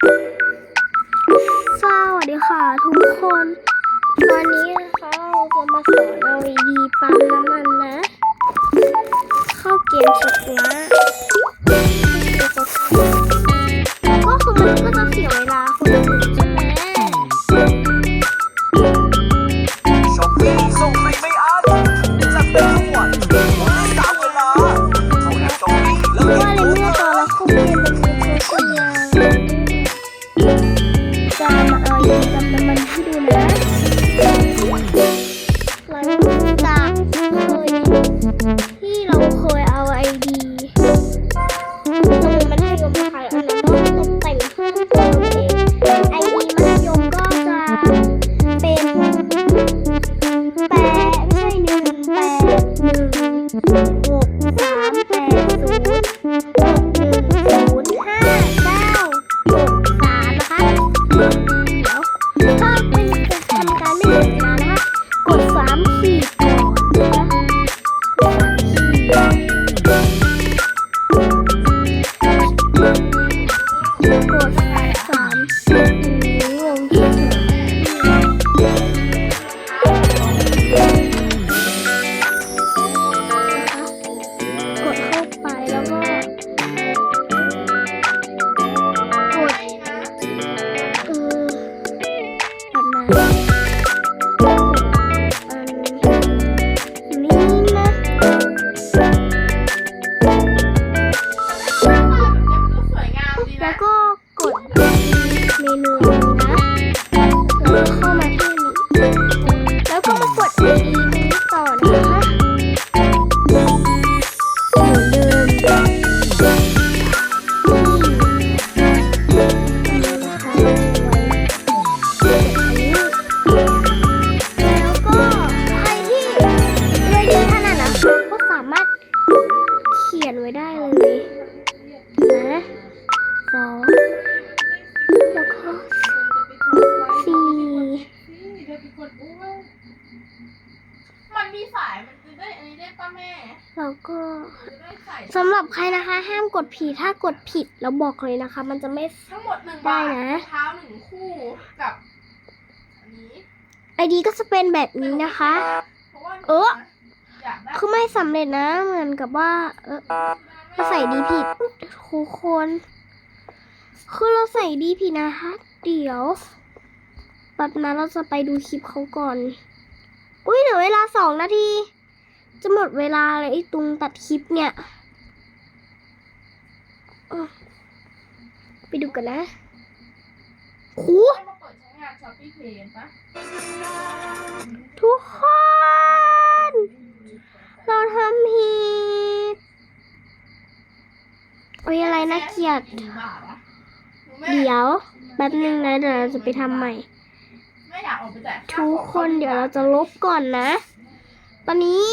สวัสดีค่ะทุกคน วันนี้นะคะเราจะมาสอนเอาดีปั๊มน้ำมันนะ เข้าเกมสักละ ก็ยังจะมาเอาดีปั๊มน้ำมันให้ดูนะหลังจากเคยที่ แล้วก็กดเมนู มันมีสายมันจะได้อันนี้ได้ป้าแม่แล้วก็จะได้ใส่สำหรับใครนะคะ ห้ามกดผิดถ้ากดผิดแล้วบอกเลยนะคะ มันจะไม่ ทั้งหมดหนึ่งได้บาทนะ รองเท้าหนึ่งคู่กับ อันนี้ไอดีก็จะเป็นแบบนี้นะคะ เพราะว่าหนูเออ อยากได้คือไม่สำเร็จนะ เหมือนกับว่า เออเราใส่ดีผิดทุกคน คือเราใส่ดีผิดนะคะ เดี๋ยว แบบนั้นเราจะไปดูคลิปเขาก่อน อุ้ยเหลือเวลาสองนาที จะหมดเวลาเลยไอ้ตรงตัดคลิปเนี่ย ไปดูกันนะโค้ชทุกคน เราทำผิดโอ้ยอะไรนะเกลียด เดี๋ยวแป๊บนึงนะเดี๋ยวเราจะไปทำใหม่ ทุกคนเดี๋ยวเราจะลบก่อนนะ ตอนนี้